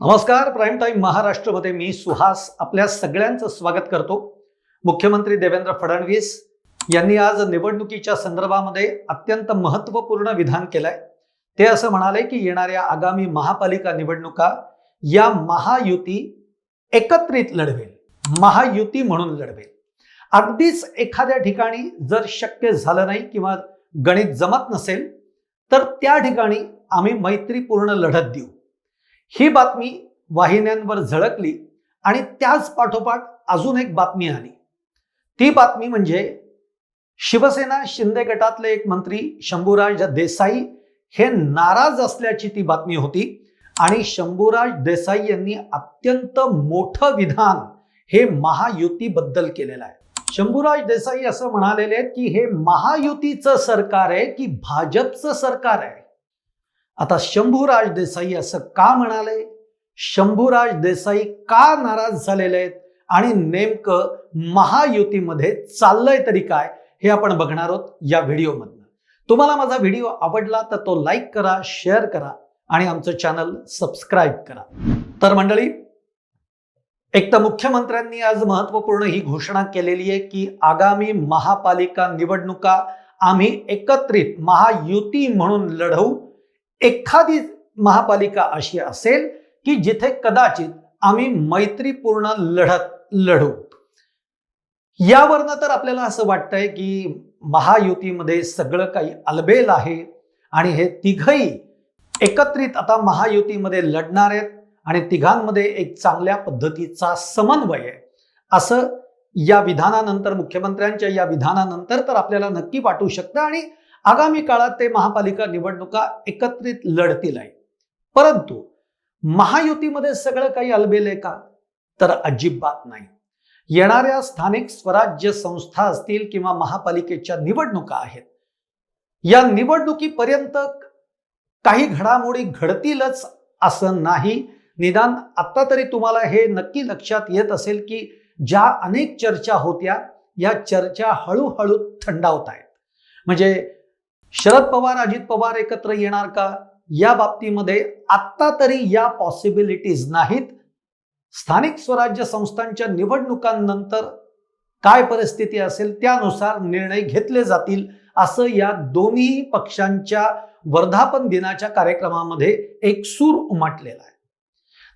नमस्कार prime time महाराष्ट्रमध्ये मी सुहास आपल्या सगळ्यांचं स्वागत करतो. मुख्यमंत्री देवेंद्र फडणवीस यांनी आज निवडणुकीच्या संदर्भामध्ये अत्यंत महत्त्वपूर्ण विधान केलंय. ते असं म्हणाले की येणाऱ्या आगामी महापालिका निवडणुका या महायुती एकत्रित लढवेल महायुती म्हणून लढवेल. अगदीच एखाद्या ठिकाणी जर शक्य झालं नाही किंवा गणित जमत नसेल तर त्या ठिकाणी आम्ही मैत्रीपूर्ण लढत देऊ. ही बातमी वाहिन्यांवर झळकली आणि त्याच पाठोपाठ अजून एक बातमी आली. ती बातमी म्हणजे शिवसेना शिंदे गटातले एक मंत्री शंभूराज देसाई हे नाराज असल्याची ती बातमी होती आणि शंभूराज देसाई यांनी अत्यंत मोठं विधान हे महायुतीबद्दल केलेलं आहे. शंभूराज देसाई असं म्हणालेले आहेत की हे महायुतीचं सरकार आहे की भाजपचं सरकार आहे? आता शंभूराज देसाई असं का म्हणाले? शंभूराज देसाई का नाराज झालेले आहेत? आणि नेमकं महायुतीमध्ये चाललंय तरी काय? हे आपण बघणार आहोत या व्हिडिओमधनं. तुम्हाला माझा व्हिडिओ आवडला तर तो लाईक करा शेअर करा आणि आमचं चॅनल सबस्क्राईब करा. तर मंडळी एक तर मुख्यमंत्र्यांनी आज महत्त्वपूर्ण ही घोषणा केलेली आहे की आगामी महापालिका निवडणुका आम्ही एकत्रित महायुती म्हणून लढवू एखादी महापालिका अशी असेल की जिथे कदाचित आम्ही मैत्रीपूर्ण लढत लढू. यावरनं तर आपल्याला असं वाटतंय की महायुतीमध्ये सगळं काही अलबेल आहे आणि हे तिघही एकत्रित आता महायुतीमध्ये लढणार आहेत आणि तिघांमध्ये एक चांगल्या पद्धतीचा समन्वय आहे. असं या विधानानंतर मुख्यमंत्र्यांच्या या विधानानंतर तर आपल्याला नक्की वाटू शकतं आणि आगामी काळात ते महापालिका निवडणुका एकत्रित लढतील आहे. परंतु महायुतीमध्ये सगळं काही अलबेल आहे का? तर अजिबात नाही. येणाऱ्या स्थानिक स्वराज्य संस्था असतील किंवा महापालिकेच्या निवडणुका आहेत या निवडणुकीपर्यंत काही घडामोडी घडतीलच असं नाही. निदान आता तरी तुम्हाला हे नक्की लक्षात येत असेल की ज्या अनेक चर्चा होत्या या चर्चा हळूहळू थंडावत आहेत. म्हणजे शरद पवार अजित पवार एकत्र येणार का? या बाबतीमध्ये आत्ता तरी या पॉसिबिलिटीज नाहीत. स्थानिक स्वराज्य संस्थांच्या निवडणुकांनंतर काय परिस्थिती असेल त्यानुसार निर्णय घेतले जातील असं या दोन्ही पक्षांच्या वर्धापन दिनाच्या कार्यक्रमामध्ये एक सूर उमटलेला आहे.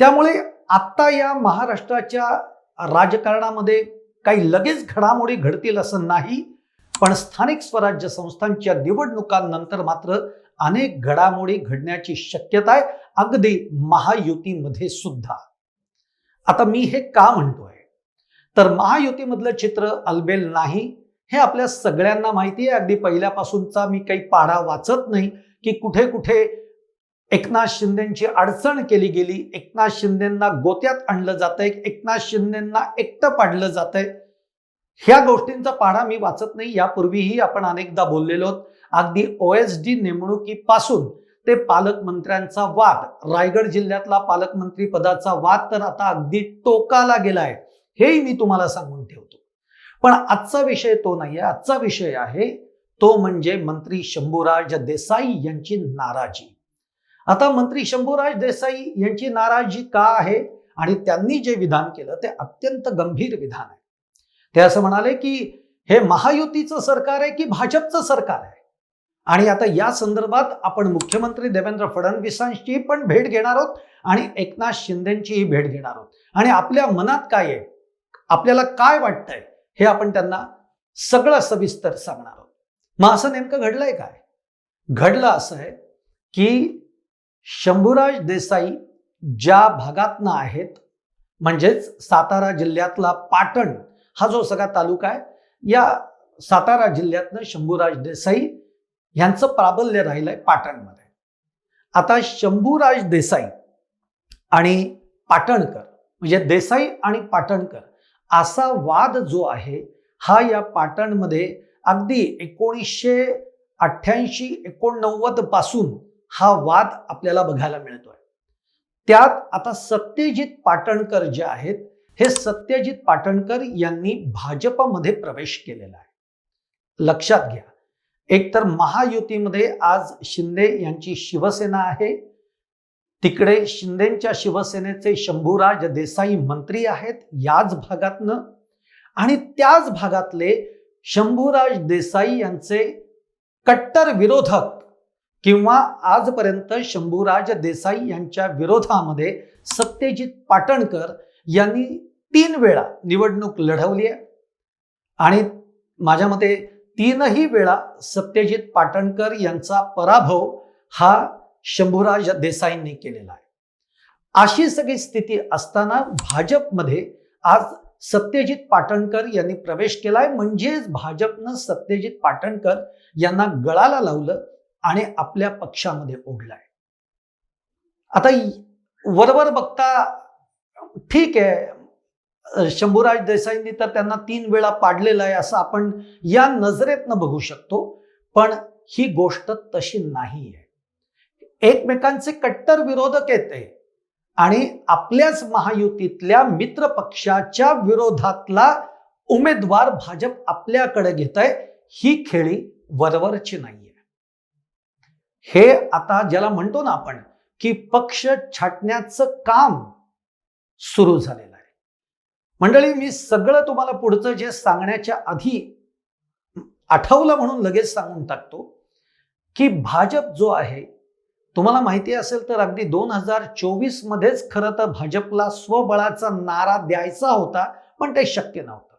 त्यामुळे आत्ता या महाराष्ट्राच्या राजकारणामध्ये काही लगेच घडामोडी घडतील असं नाही. पण स्थानिक स्वराज्य संस्थांच्या निवडणुकांनंतर मात्र अनेक घडामोडी घडण्याची शक्यता आहे अगदी महायुतीमध्ये सुद्धा. आता मी हे का म्हणतोय? तर महायुतीमधलं चित्र अलबेल नाही हे आपल्या सगळ्यांना माहिती आहे. अगदी पहिल्यापासूनचा मी काही पाढा वाचत नाही की कुठे कुठे एकनाथ शिंदेची अडचण केली गेली. एकनाथ शिंदेंना गोत्यात आणलं जातंय. एकनाथ शिंदेंना एकटं पाडलं जातंय. ह्या गोष्टींचा पाढा मी वाचत नाही. यापूर्वीही आपण अनेकदा बोललेलो आहोत. अगदी एस डी नेमणुकीपासून ते पालकमंत्र्यांचा वाद रायगड जिल्ह्यातला पालकमंत्री पदाचा वाद तर आता अगदी टोकाला गेलाय. हेही मी तुम्हाला सांगून ठेवतो. पण आजचा विषय तो नाही आहे आजचा विषय आहे तो म्हणजे मंत्री शंभूराज देसाई यांची नाराजी. आता मंत्री शंभूराज देसाई यांची नाराजी का आहे आणि त्यांनी जे विधान केलं ते अत्यंत गंभीर विधान आहे. ते असं म्हणाले की हे महायुतीचं सरकार आहे की भाजपचं सरकार आहे? आणि आता या संदर्भात आपण मुख्यमंत्री देवेंद्र फडणवीसांची पण भेट घेणार आहोत आणि एकनाथ शिंदेंचीही भेट घेणार आहोत. आणि आपल्या मनात काय आहे? आपल्याला काय वाटतंय? हे आपण त्यांना सगळं सविस्तर सांगणार आहोत. मग असं नेमकं घडलंय काय? घडलं असं आहे की शंभूराज देसाई ज्या भागातनं आहेत म्हणजेच सातारा जिल्ह्यातला पाटण हा जो सगळा तालुका आहे या सातारा जिल्ह्यातनं शंभूराज देसाई यांचं प्राबल्य राहिलंय पाटणमध्ये. आता शंभूराज देसाई आणि पाटणकर म्हणजे देसाई आणि पाटणकर असा वाद जो आहे हा या पाटणमध्ये अगदी एकोणीसशे अठ्ठ्याऐंशी एकोणनव्वदपासून हा वाद आपल्याला बघायला मिळतोय. त्यात आता सत्यजित पाटणकर जे आहेत हे सत्यजित पाटणकर यांनी भाजपमध्ये प्रवेश केलेला आहे. लक्षात घ्या एकतर महायुतीमध्ये आज शिंदे यांची शिवसेना आहे तिकडे शिंदेच्या शिवसेनेचे शंभूराज देसाई मंत्री आहेत याच भागातनं आणि त्याच भागातले शंभूराज देसाई यांचे कट्टर विरोधक किंवा आजपर्यंत शंभूराज देसाई यांच्या विरोधामध्ये सत्यजित पाटणकर यांनी तीन वेळा निवडणूक लढवली आहे. आणि माझ्या मते तीनही वेळा सत्यजित पाटणकर यांचा पराभव हा शंभूराज देसाईंनी केलेला आहे. अशी सगळी स्थिती असताना भाजपमध्ये आज सत्यजित पाटणकर यांनी प्रवेश केलाय. म्हणजेच भाजपनं सत्यजित पाटणकर यांना गळाला लावलं आणि आपल्या पक्षामध्ये ओढलाय. आता वरवर बघता ठीक आहे. शंभूराज देसाईंनी तर त्यांना तीन वेळा पाडलेलं आहे असं आपण या नजरेतनं बघू शकतो. पण ही गोष्ट तशी नाही आहे एकमेकांचे कट्टर विरोधक येते आणि आपल्याच महायुतीतल्या मित्र पक्षाच्या विरोधातला उमेदवार भाजप आपल्याकडे घेत आहे ही खेळी वरवरची नाहीये. हे आता ज्याला म्हणतो ना आपण की पक्ष छाटण्याचं काम सुरू झालेलं आहे. मंडळी मी सगळं तुम्हाला पुढचं जे सांगण्याच्या आधी आठवलं म्हणून लगेच सांगून टाकतो की भाजप जो आहे तुम्हाला माहिती असेल तर अगदी दोन हजार चोवीस मध्येच खरं तर भाजपला स्वबळाचा नारा द्यायचा होता पण ते शक्य नव्हतं.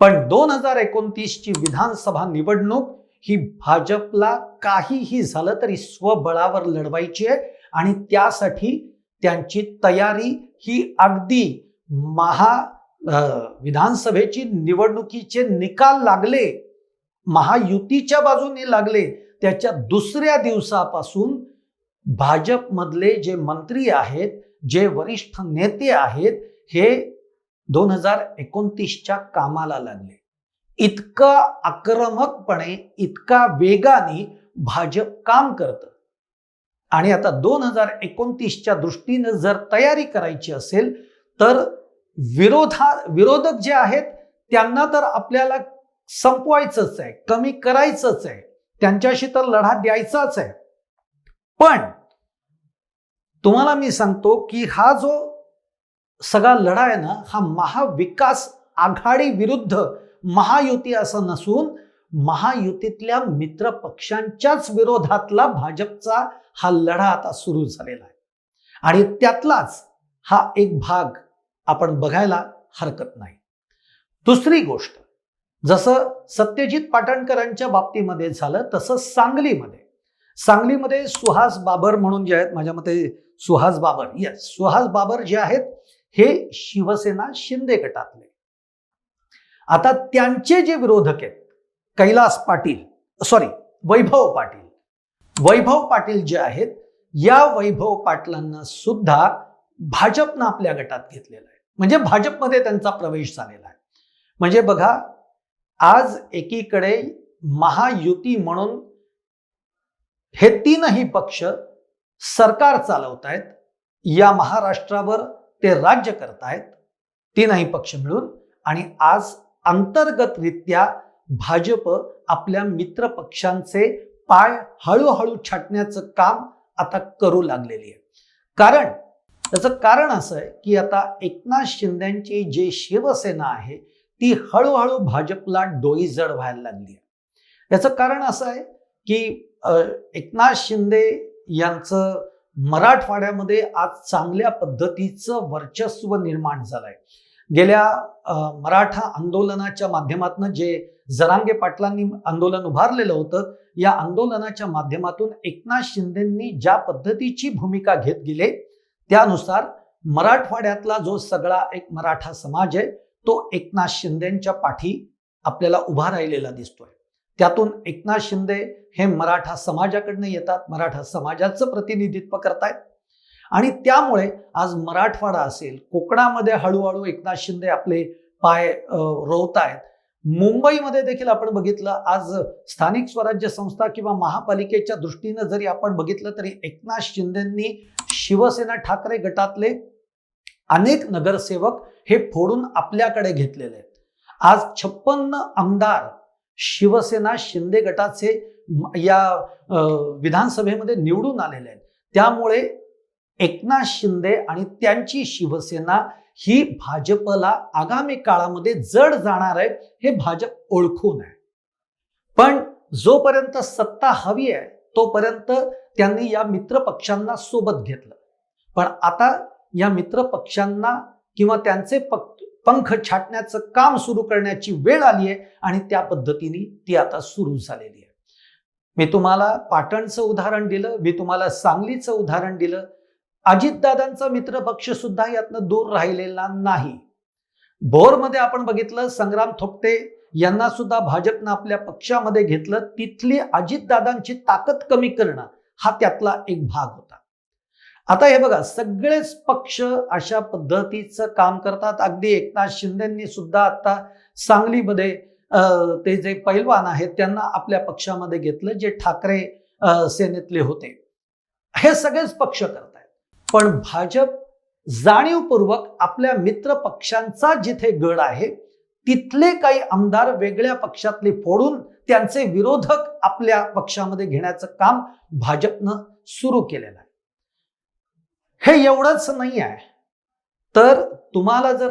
पण दोन हजार एकोणतीस ची विधानसभा निवडणूक ही भाजपला काहीही झालं तरी स्वबळावर लढवायची आहे आणि त्यासाठी त्यांची तयारी ही अगदी महा विधानसभेची निवडणुकीचे निकाल लागले महायुतीच्या बाजूने लागले त्याच्या दुसऱ्या दिवसापासून भाजपमधले जे मंत्री आहेत जे वरिष्ठ नेते आहेत हे दोन हजार एकोणतीसच्या कामाला लागले. इतका आक्रमकपणे इतका वेगाने भाजप काम करतं. आणि आता दोन हजार एकोणतीसच्या दृष्टीनं जर तयारी करायची असेल तर विरोधा विरोधक जे आहेत त्यांना तर आपल्याला संपवायचंच आहे कमी करायचंच आहे. त्यांच्याशी तर लढा द्यायचाच आहे. पण तुम्हाला मी सांगतो की हा जो सगळा लढा आहे ना हा महाविकास आघाडी विरुद्ध महायुती असं नसून महायुतीतल्या मित्र पक्षांच्याच विरोधातला भाजपचा हा लढा आता सुरू झालेला आहे. आणि त्यातलाच हा एक भाग आपण बघायला हरकत नाही. दुसरी गोष्ट जसं सत्यजित पाटणकरांच्या बाबतीमध्ये झालं तसं सांगलीमध्ये. सांगलीमध्ये सुहास बाबर म्हणून जे आहेत माझ्या मते सुहास बाबर येस सुहास बाबर जे आहेत हे शिवसेना शिंदे गटातले. आता त्यांचे जे विरोधक आहेत कैलास पाटील सॉरी वैभव पाटील. वैभव पाटील जे आहेत या वैभव पाटलांना सुद्धा भाजपनं आपल्या गटात घेतलेलं आहे. म्हणजे भाजपमध्ये त्यांचा प्रवेश झालेला आहे. म्हणजे बघा आज एकीकडे महायुती म्हणून हे तीनही पक्ष सरकार चालवत आहेत या महाराष्ट्रावर ते राज्य करतायत तीनही पक्ष मिळून. आणि आज अंतर्गतरित्या भाजप आपल्या मित्र पक्षांचे पाय हळूहळू छाटण्याचं काम आता करू लागलेली आहे. कारण त्याचं कारण असं आहे की आता एकनाथ शिंदेची जी शिवसेना आहे ती हळूहळू भाजपला डोईजड व्हायला लागली आहे. याचं कारण असं आहे की एकनाथ शिंदे यांचं मराठवाड्यामध्ये आज चांगल्या पद्धतीचं वर्चस्व निर्माण झालंय. गेल्या मराठा आंदोलनाच्या माध्यमातून जे जरांगे पाटलांनी आंदोलन उभारलेलं होतं या आंदोलनाच्या माध्यमातून एकनाथ शिंदेंनी ज्या पद्धतीची भूमिका घेत गेले त्यानुसार मराठवाड्यातला जो सगळा एक मराठा समाज आहे तो एकनाथ शिंदेच्या पाठी आपल्याला उभा राहिलेला दिसतोय. त्यातून एकनाथ शिंदे हे मराठा समाजाकडनं येतात मराठा समाजाचं प्रतिनिधित्व करतायत. आणि त्यामुळे आज मराठवाडा असेल कोकणामध्ये हळूहळू एकनाथ शिंदे आपले पाय अ, रोवतायत. मुंबईमध्ये देखील आपण बघितलं आज स्थानिक स्वराज्य संस्था किंवा महापालिकेच्या दृष्टीनं जरी आपण बघितलं तरी एकनाथ शिंदेंनी शिवसेना ठाकरे गटातले अनेक नगरसेवक हे फोडून आपल्याकडे घेतलेले आहेत. आज छप्पन्न आमदार शिवसेना शिंदे गटाचे या विधानसभेमध्ये निवडून आलेले आहेत. त्यामुळे एकनाथ शिंदे आणि त्यांची शिवसेना ही भाजपला आगामी काळामध्ये जड जाणार आहे हे भाजप ओळखून आहे. पण जोपर्यंत सत्ता हवी आहे तोपर्यंत त्यांनी या मित्र पक्षांना सोबत घेतलं. पण आता या मित्र पक्षांना किंवा त्यांचे पंख छाटण्याचं काम सुरू करण्याची वेळ आली आहे आणि त्या पद्धतीने ती आता सुरू झालेली आहे. मी तुम्हाला पाटणचं उदाहरण दिलं मी तुम्हाला सांगलीचं उदाहरण दिलं अजितदादांचा मित्र पक्ष सुद्धा यातनं दूर राहिलेला नाही. भोरमध्ये आपण बघितलं संग्राम थोपटे यांना सुद्धा भाजपनं आपल्या पक्षामध्ये घेतलं. तिथली अजितदादांची ताकद कमी करणं हा त्यातला एक भाग होता. आता हे बघा सगळेच पक्ष अशा पद्धतीचं काम करतात. अगदी एकनाथ शिंदेंनी सुद्धा आता सांगलीमध्ये अं, ते जे पैलवान आहेत त्यांना आपल्या पक्षामध्ये घेतलं जे ठाकरे अं, सेनेतले होते. हे सगळेच पक्ष करतात. पण भाजप जाणीवपूर्वक आपल्या मित्र पक्षांचा जिथे गड आहे तिथले काही आमदार वेगळ्या पक्षातले फोडून त्यांचे विरोधक आपल्या पक्षामध्ये घेण्याचं काम भाजपनं सुरू केलेलं आहे. हे एवढंच नाही आहे. तर तुम्हाला जर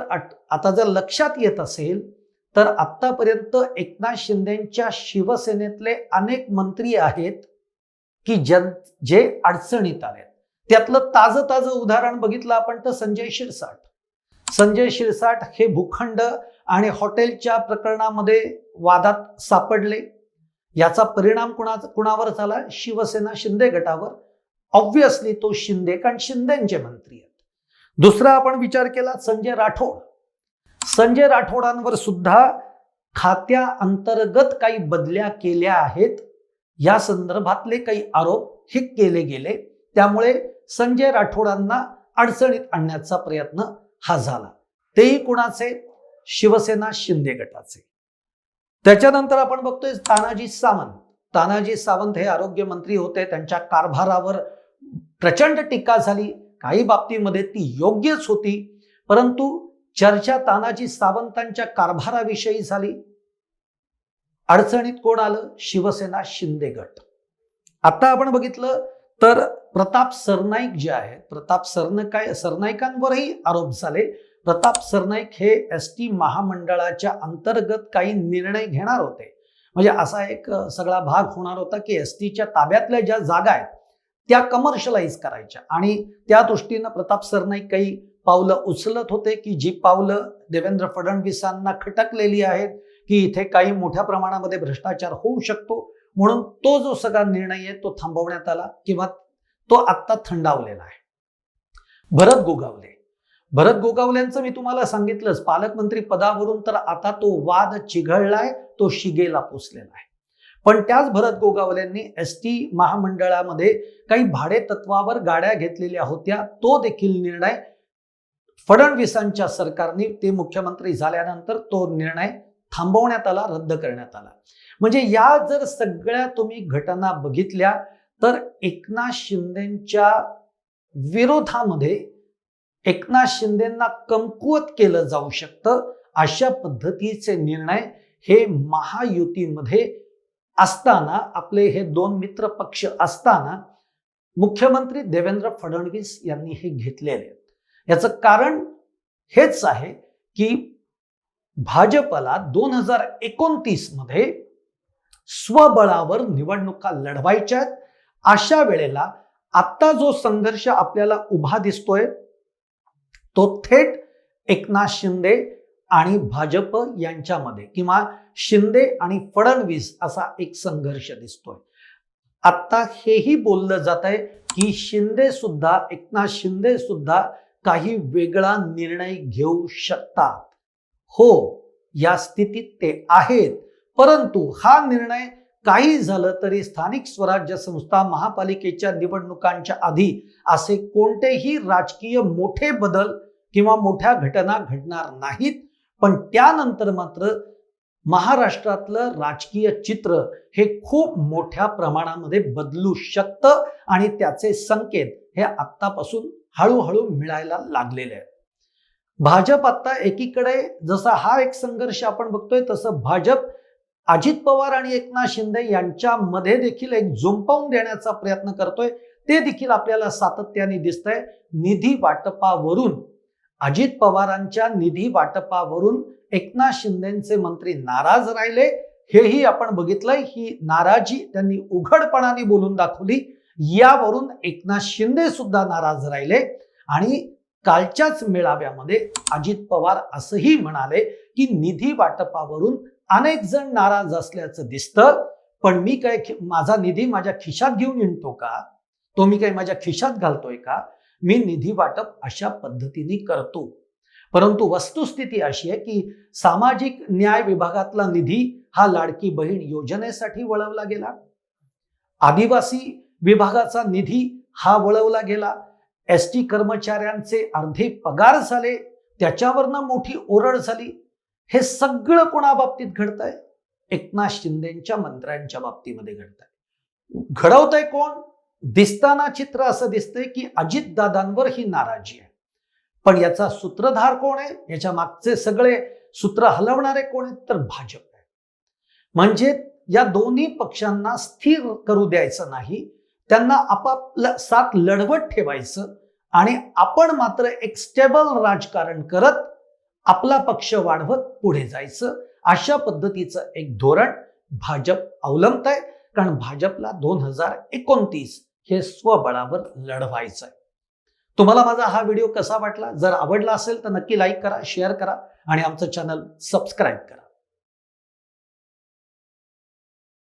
आता जर लक्षात येत असेल तर आतापर्यंत एकनाथ शिंदेच्या शिवसेनेतले अनेक मंत्री आहेत की जन जे अडचणीत आलेत. त्यातलं ताजं ताजं उदाहरण बघितलं आपण तर संजय शिरसाट. संजय शिरसाट हे भूखंड आणि हॉटेलच्या प्रकरणामध्ये वादात सापडले. याचा परिणाम कुणा कुणावर झाला? शिवसेना शिंदे गटावर. ऑब्व्हियसली तो शिंदे कारण शिंदेचे मंत्री आहेत. दुसरा आपण विचार केला संजय राठोड. संजय राठोडांवर सुद्धा खात्या अंतर्गत काही बदल्या केल्या आहेत. या संदर्भातले काही आरोप हे केले गेले. त्यामुळे संजय राठोडांना अडचणीत आणण्याचा प्रयत्न हा झाला. तेही कुणाचे? शिवसेना शिंदे गटाचे. त्याच्यानंतर आपण बघतोय तानाजी सावंत. तानाजी सावंत हे आरोग्य मंत्री होते. त्यांच्या कारभारावर प्रचंड टीका झाली. काही बाबतीमध्ये ती योग्यच होती. परंतु चर्चा तानाजी सावंतांच्या कारभाराविषयी झाली. अडचणीत कोण आलं? शिवसेना शिंदे गट. आता आपण बघितलं तर प्रताप सरनाईक जे आहेत प्रताप सरनाईक सरनाईकांवरही आरोप झाले. प्रताप सरनाईक हे एस टी महामंडळाच्या अंतर्गत काही निर्णय घेणार होते. म्हणजे असा एक सगळा भाग होणार होता की एस टीच्या ताब्यातल्या ज्या जागा आहेत त्या कमर्शलाइज करायच्या. आणि त्या दृष्टीनं प्रताप सरनाईक काही पावलं उचलत होते की जी पावलं देवेंद्र फडणवीसांना खटकलेली आहेत की इथे काही मोठ्या प्रमाणामध्ये भ्रष्टाचार होऊ शकतो. म्हणून तो जो सगळा निर्णय आहे तो थांबवण्यात आला किंवा तो आत्ता थंडावलेला आहे. भरत गोगावले. भरत गोगावल्यांचं मी तुम्हाला सांगितलंच पालकमंत्री पदावरून तर आता तो वाद चिघळलाय तो शिगेला पोचलेला आहे. पण त्याच भरत गोगावलेंनी एस टी महामंडळामध्ये काही भाडे तत्वावर गाड्या घेतलेल्या होत्या तो देखील निर्णय फडणवीसांच्या सरकारने ते मुख्यमंत्री झाल्यानंतर तो निर्णय थांबवण्यात आला रद्द करण्यात आला. म्हणजे या जर सगळ्या तुम्ही घटना बघितल्या तर एकनाथ शिंदेच्या विरोधामध्ये एकनाथ शिंदेंना कमकुवत केलं जाऊ शकतं अशा पद्धतीचे निर्णय हे महायुतीमध्ये असताना आपले हे दोन मित्र पक्ष असताना मुख्यमंत्री देवेंद्र फडणवीस यांनी हे घेतलेले. आहेत याचं कारण हेच आहे की भाजपला दोन हजार एकोणतीसमध्ये स्वबळावर निवडणुका लढवायच्या आहेत. अशा वेळेला आत्ता जो संघर्ष आपल्याला उभा दिसतोय तो थेट एकनाथ शिंदे आणि भाजप यांच्यामध्ये किंवा शिंदे आणि फडणवीस असा एक संघर्ष दिसतोय. आत्ता हेही बोललं जात आहे की शिंदे सुद्धा एकनाथ शिंदे सुद्धा काही वेगळा निर्णय घेऊ शकतात. हो या स्थितीत ते आहेत. परंतु हा निर्णय काही झालं तरी स्थानिक स्वराज्य संस्था महापालिकेच्या निवडणुकांच्या आधी असे कोणतेही राजकीय मोठे बदल किंवा मोठ्या घटना घडणार नाहीत. पण त्यानंतर मात्र महाराष्ट्रातलं राजकीय चित्र हे खूप मोठ्या प्रमाणामध्ये बदलू शकतं आणि त्याचे संकेत हे आत्तापासून हळूहळू मिळायला लागलेले आहेत. भाजप आत्ता एकीकडे जसा हा एक संघर्ष आपण बघतोय तसं भाजप अजित पवार आणि एकनाथ शिंदे यांच्यामध्ये देखील एक झुंपावून देण्याचा प्रयत्न करतोय. ते देखील आपल्याला सातत्याने दिसतंय. निधी वाटपावरून अजित पवारांच्या निधी वाटपावरून एकनाथ शिंदेचे मंत्री नाराज राहिले. हेही आपण बघितलंय. ही नाराजी त्यांनी उघडपणाने बोलून दाखवली. यावरून एकनाथ शिंदे सुद्धा नाराज राहिले. आणि कालच्याच मेळाव्यामध्ये अजित पवार असंही म्हणाले की निधी वाटपावरून अनेक जण नाराज असल्याचं दिसतं. पण मी काय माझा निधी माझ्या खिशात घेऊन येतो का? तो मी काही माझ्या खिशात घालतोय का? मी निधी वाटप अशा पद्धतीने करतो. परंतु वस्तुस्थिती अशी आहे की सामाजिक न्याय विभागातला निधी हा लाडकी बहीण योजनेसाठी वळवला गेला. आदिवासी विभागाचा निधी हा वळवला गेला. एस टी कर्मचाऱ्यांचे अर्धे पगार झाले. त्याच्यावरनं मोठी ओरड झाली. हे सगळं कोणाबाबतीत घडतंय? एकनाथ शिंदेच्या मंत्र्यांच्या बाबतीमध्ये घडतंय. घडवतंय कोण? दिसताना चित्र असं दिसतंय की अजितदादांवर ही नाराजी आहे. पण याचा सूत्रधार कोण आहे? याच्या मागचे सगळे सूत्र हलवणारे कोण आहेत? तर भाजप आहे. म्हणजे या दोन्ही पक्षांना स्थिर करू द्यायचं नाही त्यांना आपापलं साथ लढवत ठेवायचं आणि आपण मात्र एक स्टेबल राजकारण करत आपला पक्ष वाढवत पुढे जायचं. अशा पद्धतीचं एक धोरण भाजप अवलंबत आहे कारण भाजपला दोन हजार एकोणतीस हे स्वबळावर लढवायचं आहे तुम्हाला माझा हा व्हिडिओ कसा वाटला? जर आवडला असेल तर नक्की लाईक करा शेअर करा आणि आमचं चॅनल सबस्क्राईब करा.